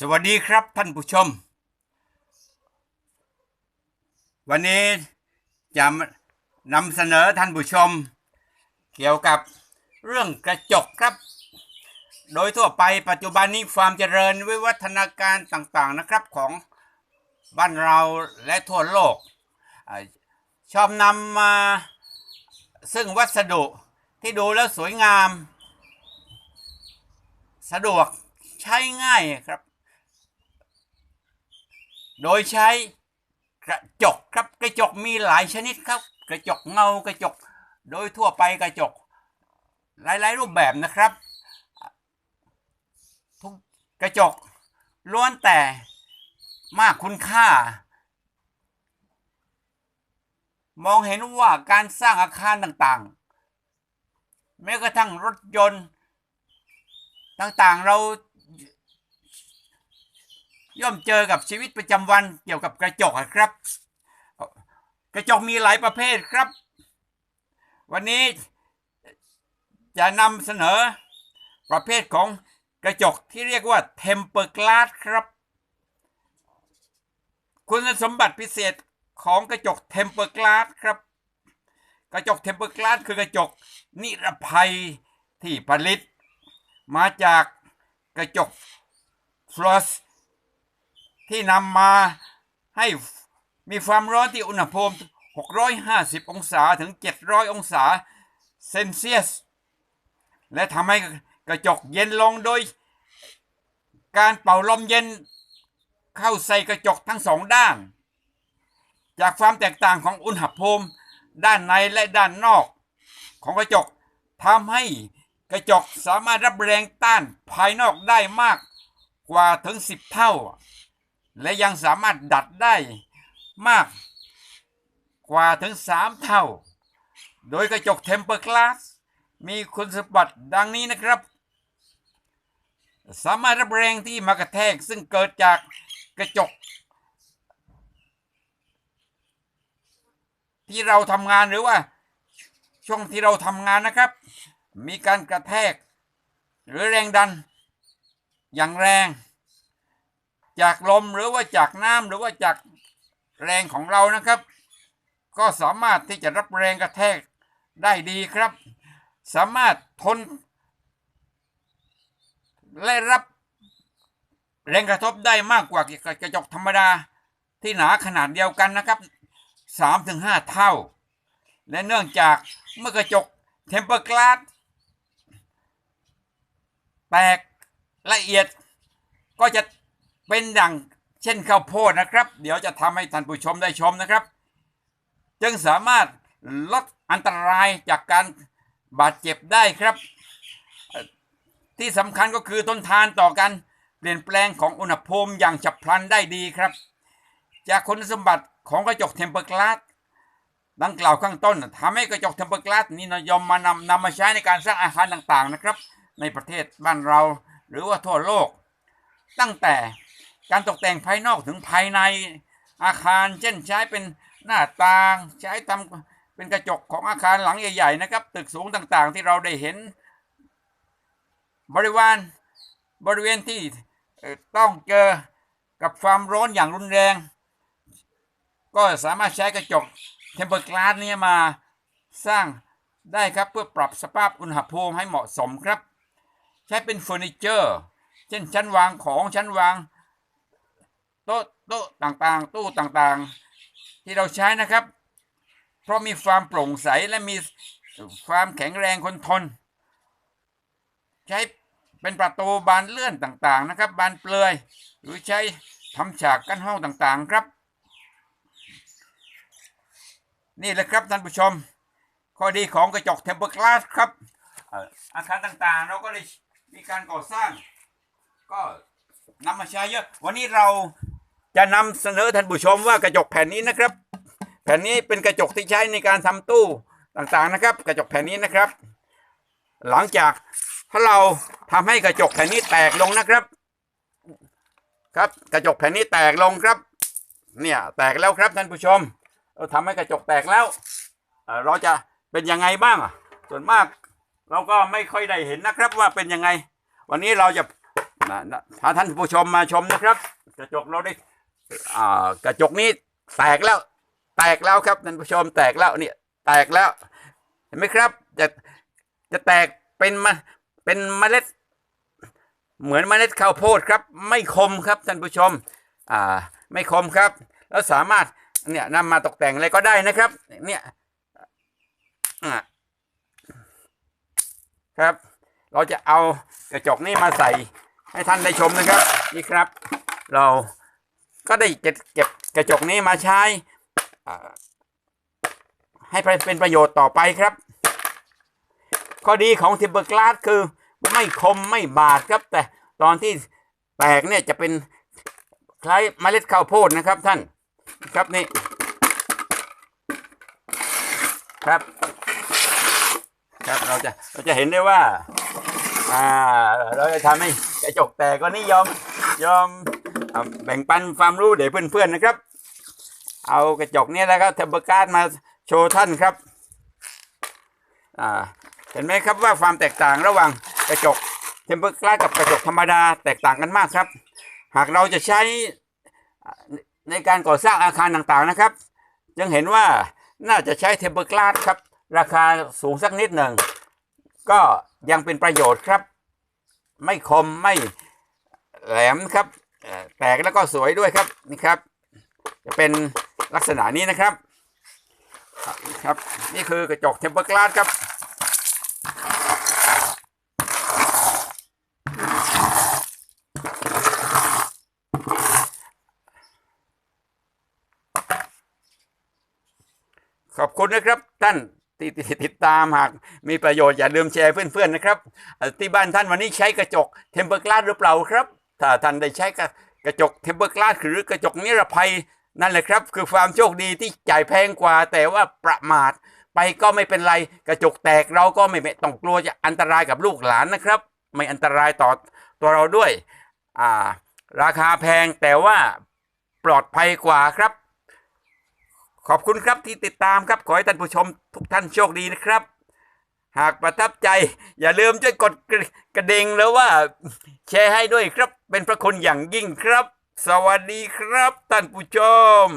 สวัสดีครับท่านผู้ชม วันนี้จะนำเสนอท่านผู้ชม เกี่ยวกับเรื่องกระจกครับ โดยทั่วไปปัจจุบันนี้ความเจริญวิวัฒนาการต่างๆนะครับของบ้านเราและทั่วโลกอชอบนำมาซึ่งวัสดุที่ดูแล้วสวยงาม สะดวกใช้ง่ายครับ โดยใช้กระจกครับกระจกมีหลายชนิดครับ กระจกเงากระจก โดยทั่วไปกระจก หลายๆรูปแบบนะครับทุกกระจกล้วนแต่มากคุณค่า มองเห็นว่าการสร้างอาคารต่างๆ แม้กระทั่งรถยนต์ ต่างๆเรา ย่อมเจอกับชีวิตประจำวันเกี่ยวกับกระจกครับ กระจกมีหลายประเภทครับ วันนี้จะนำเสนอประเภทของกระจกที่เรียกว่า Temper Glass ครับ คุณสมบัติพิเศษของกระจก Temper Glass ครับ กระจก Temper Glass คือกระจกนิรภัยที่ผลิต มาจากกระจกฟลอส ที่นำมาให้มีความร้อนที่อุณหภูมิ 650 องศาถึง 700 องศาเซนเซียส และทำให้กระจกเย็นลงโดย การเป่าลมเย็นเข้าใส่กระจกทั้งสองด้าน จากความแตกต่างของอุณหภูมิด้านในและด้านนอก ของกระจกทำให้กระจกสามารถรับแรงต้านภายนอกได้มากกว่าถึง 10 เท่า และยังสามารถดัดได้มากกว่าถึง 3 เท่า โดยกระจก Temper Glass มีคุณสมบัติดังนี้นะครับ สามารถรับแรงที่มากระแทกซึ่งเกิดจากกระจก ที่เราทำงานหรือว่า ช่วงที่เราทำงานนะครับ มีการกระแทก หรือแรงดัน อย่างแรง จากลมหรือว่าจากน้ำหรือว่าจากแรงของเรานะครับ ก็สามารถที่จะรับแรงกระแทกได้ดีครับ สามารถทน และรับแรงกระทบได้มากกว่ากระจกธรรมดาที่หนาขนาดเดียวกันนะครับสามถึงห้าเท่า และเนื่องจากเมื่อกระจกเทมเปอร์กลาสแตกละเอียดก็จะ เป็นดังเช่นข้าวโพดนะครับ เดี๋ยวจะทำให้ท่านผู้ชมได้ชมนะครับ จึงสามารถลดอันตรายจากการบาดเจ็บได้ครับ ที่สำคัญก็คือทนทานต่อการเปลี่ยนแปลงของอุณหภูมิอย่างฉับพลันได้ดีครับ จากคุณสมบัติของกระจกเทมเปอร์กลาสดังกล่าวข้างต้นทำให้กระจกเทมเปอร์กลาสนี้นิยมมานำนำมาใช้ในการสร้างอาคารต่างๆนะครับ ในประเทศบ้านเราหรือว่าทั่วโลก ตั้งแต่ การตกแต่งภายนอกถึงภายในอาคาร เช่นใช้เป็นหน้าต่างใช้ทำเป็นกระจกของอาคารหลังใหญ่ ๆ นะครับ ตึกสูงต่างๆ ที่เราได้เห็น บริวารบริเวณที่ต้องเจอกับความร้อนอย่างรุนแรง ก็สามารถใช้กระจกเทมเปอร์กลาสนี้มาสร้างได้ครับเพื่อปรับสภาพอุณหภูมิให้เหมาะสมครับ ใช้เป็นเฟอร์นิเจอร์ เช่นชั้นวางของชั้นวาง โต๊ะโต๊ะต่างๆ ตู้ต่างๆ ที่เราใช้นะครับ เพราะมีความโปร่งใสและมีความแข็งแรงคนทน ใช้เป็นประตูบานเลื่อนต่างๆนะครับ บานเปลือย หรือใช้ทำฉากกั้นห้องต่างๆครับ นี่แหละครับท่านผู้ชม ข้อดีของกระจกเทมเปอร์กลาสครับอาคารต่างๆ เราก็ได้มีการก่อสร้าง ก็นำมาใช้เยอะ วันนี้เรา จะนำเสนอท่านผู้ชมว่ากระจกแผ่นนี้นะครับ แผ่นนี้เป็นกระจกที่ใช้ในการทำตู้ต่างๆนะครับ กระจกแผ่นนี้นะครับ หลังจากถ้าเราทำให้กระจกแผ่นนี้แตกลงนะครับ ครับกระจกแผ่นนี้แตกลงครับ เนี่ยแตกแล้วครับท่านผู้ชม เราทำให้กระจกแตกแล้วเราจะเป็นยังไงบ้างส่วนมากเราก็ไม่ค่อยได้เห็นนะครับว่าเป็นยังไง วันนี้เราจะถ้าท่านผู้ชมมาชมนะครับ กระจกเราได้ กระจกนี้แตกแล้ว แตกแล้วครับท่านผู้ชมแตกแล้วเนี่ยแตกแล้ว เห็นไหมครับ จะจะแตกเป็นมาเป็นเมล็ด เหมือนเมล็ดข้าวโพดครับ ไม่คมครับท่านผู้ชมอ่าไม่คมครับ แล้วสามารถเนี่ยนำมาตกแต่งอะไรก็ได้นะครับ เนี่ยครับ เราจะเอากระจกนี้มาใส่ให้ท่านได้ชมนะครับ นี่ครับ เรา ก็ได้เก็บเก็บกระจกนี้มาใช้ให้เป็นประโยชน์ต่อไปครับ ข้อดีของทิมเบอร์กลาสคือไม่คมไม่บาดครับ แต่ตอนที่แตกเนี่ยจะเป็นคล้ายเมล็ดข้าวโพดนะครับท่านครับนี่ครับ ครับเราจะเราจะเห็นได้ว่า อ่า เราจะทำให้กระจกแตกก็นิยอมยอม อ่าแบ่งปันความรู้เดี๋ยวเพื่อนๆนะครับ เอากระจกนี้แล้วก็เทเบอร์การ์ดมาโชว์ท่านครับอ่าเห็นไหมครับว่าความแตกต่างระหว่างกระจกเทมเปอร์กลาสกับกระจกธรรมดาแตกต่างกันมากครับ หากเราจะใช้ในการก่อสร้างอาคารต่างๆนะครับยังเห็นว่าน่าจะใช้เทมเปอร์กลาสครับ ราคาสูงสักนิดหนึ่ง ก็ยังเป็นประโยชน์ครับ ไม่คมไม่แหลมครับ แตกแล้วก็สวยด้วยครับนี่ครับ จะเป็นลักษณะนี้นะครับครับนี่คือกระจกเทมเปอร์กลาสครับขอบคุณนะครับท่านที่ติดตามหากมีประโยชน์อย่าลืมแชร์เพื่อนๆนะครับ ที่บ้านท่านวันนี้ใช้กระจกเทมเปอร์กลาสหรือเปล่าครับ ถ้าท่านได้ใช้กระกระจกเทมเปอร์กลาสหรือกระจกนิรภัยนั่นแหละครับ คือความโชคดีที่จ่ายแพงกว่า แต่ว่าประมาทไปก็ไม่เป็นไรกระจกแตกเราก็ไม่ไม่ต้องกลัวจะอันตรายกับลูกหลานนะครับ ไม่อันตรายต่อตัวเราด้วยอ่าราคาแพงแต่ว่าปลอดภัยกว่าครับ ขอบคุณครับที่ติดตามครับ ขอให้ท่านผู้ชมทุกท่านโชคดีนะครับ หากประทับใจ อย่าลืมช่วยกดกระกระดิ่งแล้วว่า แชร์ให้ด้วยครับ เป็นพระคุณอย่างยิ่งครับ สวัสดีครับท่านผู้ชม